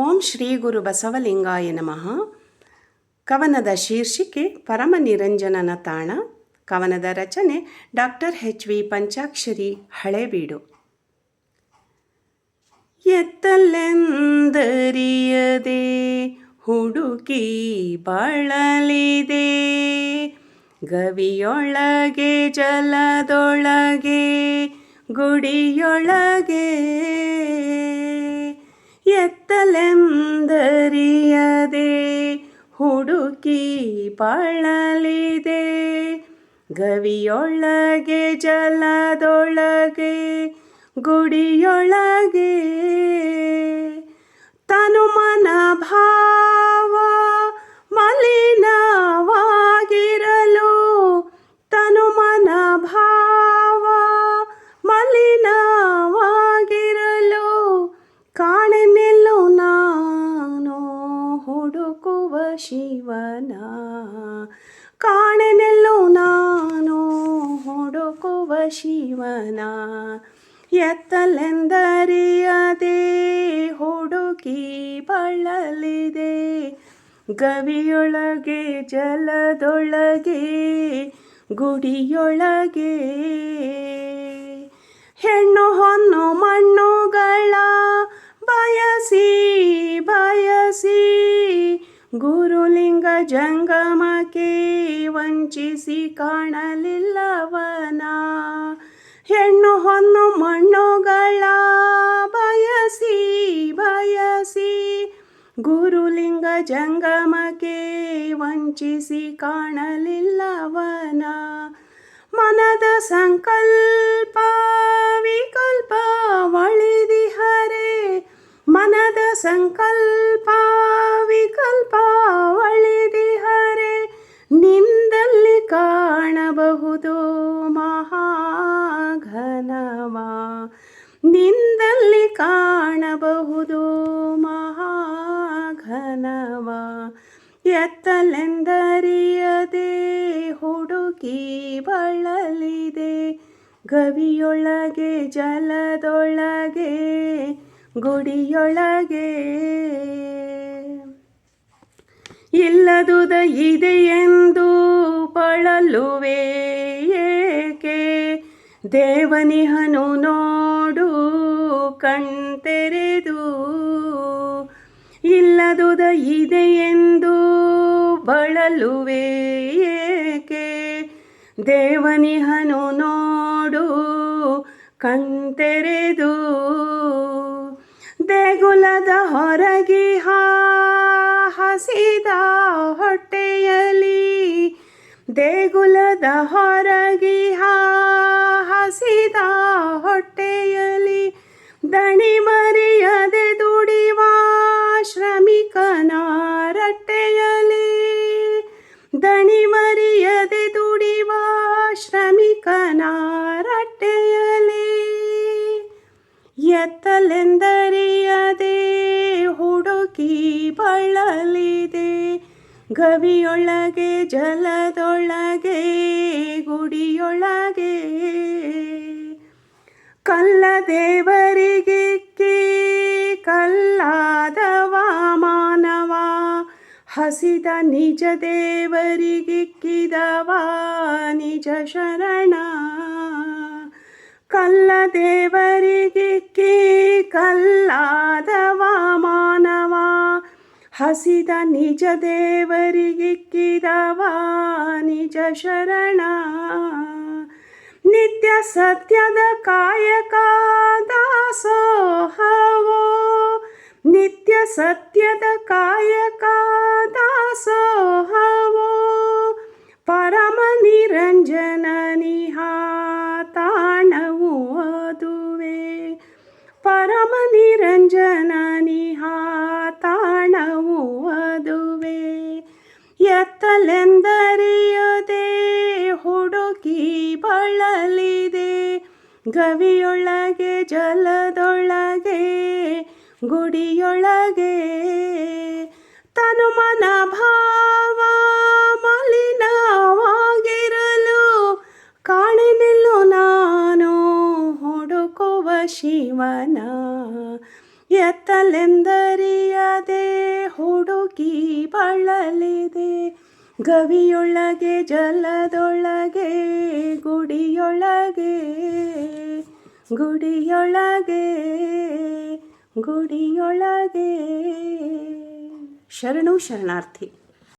ಓಂ ಶ್ರೀ ಗುರು ಬಸವಲಿಂಗಾಯ ನಮಃ. ಕವನದ ಶೀರ್ಷಿಕೆ ಪರಮ ನಿರಂಜನನ ತಾಣ. ಕವನದ ರಚನೆ doctor H V Panchakshari, Halebidu. ಎತ್ತಲೆಂದರಿಯದೆ, ಹುಡುಕಿ ಬಾಳಲಿದೆ. ಗವಿಯೊಳಗೆ, ಜಲದೊಳಗೆ, ಗುಡಿಯೊಳಗೆ ಎತ್ತಲೆಂದರಿಯದೆ ಹುಡುಕಿ ಪಾಳಲಿದೆ. ಗವಿಯೊಳಗೆ ಜಲದೊಳಗೆ ಗುಡಿಯೊಳಗೆ ತನು ಭಾವ ಶಿವನ ಕಾಣನೆಲ್ಲೋ ನಾನು ಹುಡುಕುವ ಶಿವನ ಎತ್ತಲೆಂದರಿಯದೆ ಹುಡುಕಿ ಬಳಲಿದೆ. ಗವಿಯೊಳಗೆ, ಜಲದೊಳಗೆ, ಗುಡಿಯೊಳಗೆ. ಹೆಣ್ಣು ಹೊನ್ನು ಮಣ್ಣುಗಳ ಬಯಸಿ ಬಯಸಿ ಗುರುಲಿಂಗ ಜಂಗಮಕ್ಕೆ ವಂಚಿಸಿ ಕಾಣಲಿಲ್ಲವನ. ಹೆಣ್ಣು ಹೊನ್ನು ಮಣ್ಣುಗಳ ಬಯಸಿ ಬಯಸಿ ಗುರುಲಿಂಗ ಜಂಗಮಕ್ಕೆ ವಂಚಿಸಿ ಕಾಣಲಿಲ್ಲವನ. ಮನದ ಸಂಕಲ್ಪ, ವಿಕಲ್ಪ ಒಳಿದಿಹರೆ ಮನದ ಸಂಕಲ್ಪ, ವಿಕಲ್ಪ ಒಳಿದಿಹರೆ ನಿಂದಲ್ಲಿ ಕಾಣಬಹುದು ಮಹಾಘನವ ನಿಂದಲ್ಲಿ ಕಾಣಬಹುದು ಮಹಾಘನವ ಎತ್ತಲೆಂದರಿಯದೆ ಹುಡುಕಿ ಬಳಲಿದೆ, ಗವಿಯೊಳಗೆ ಜಲದೊಳಗೆ ಗುಡಿಯೊಳಗೆ. ಇಲ್ಲದುದ ಎಂದು ಬಳಲುವೆ ಏಕೆ? ದೇವನಿಹನು ನೋಡು ಕಣ್ತೆರೆದು. ಇಲ್ಲದುದ ಎಂದು ಬಳಲುವೆ ಏಕೆ? ದೇವನಿಹನು ನೋಡು ಕಣ್ತೆರೆದು. ದೇಗುಲದ ಹೊರಗೆ ಹಸಿದ ಹೊಟ್ಟೆಯಲ್ಲಿ. ದೇಗುಲದ ಹೊರಗೆ ಹಸಿದ ಹೊಟ್ಟೆಯಲ್ಲಿ. ದಣಿ ಮರೆಯದೆ ದುಡಿವ ಶ್ರಮಿಕನ ರಟ್ಟೆಯಲ್ಲಿ ದಣಿ ಮರೆಯದೆ ಎತ್ತಲೆಂದರಿಯದೆ, ಹುಡುಕಿ ಬಳಲಿದೆ. ಗವಿಯೊಳಗೆ, ಜಲದೊಳಗೆ, ಗುಡಿಯೊಳಗೆ. ಕಲ್ಲ ದೇವರಿಗಿಕ್ಕಿ ಕಲ್ಲಾದವ ಮಾನವ ಹಸಿದ ನಿಜ ದೇವರಿಗಿಕ್ಕಿದವ ನಿಜ ಶರಣ. ಕಲ್ಲ ದೇವರಿಗಿಕ್ಕಿ ಕಲ್ಲಾದವ ಮಾನವ ಹಸಿದ ನಿಜ ದೇವರಿಗಿಕ್ಕಿದವ ನಿಜ ಶರಣ. ನಿತ್ಯ ಸತ್ಯದ ಕಾಯಕ ದಾಸೋಹವೋ, ನಿತ್ಯ ಸತ್ಯದ ಕಾಯಕ ದಾಸೋಹವೋ ಎತ್ತಲೆಂದರಿಯದೆ ಹುಡುಕಿ ಬಳಲಿದೆ. ಗವಿಯೊಳಗೆ, ಜಲದೊಳಗೆ, ಗುಡಿಯೊಳಗೆ. ತನು ಮನ ಭಾವ ಮಲಿನವಾಗಿರಲು ಕಾಣಿನಿಲ್ಲು ನಾನು ಹುಡುಕುವ ಶಿವನ. ಎತ್ತಲೆಂದರಿಯದೆ ಹುಡುಕಿ ಬಾಳಲಿದೆ. ಗವಿಯೊಳಗೆ ಜಲದೊಳಗೆ ಗುಡಿಯೊಳಗೆ ಗುಡಿಯೊಳಗೆ ಗುಡಿಯೊಳಗೆ. ಶರಣು ಶರಣಾರ್ಥಿ.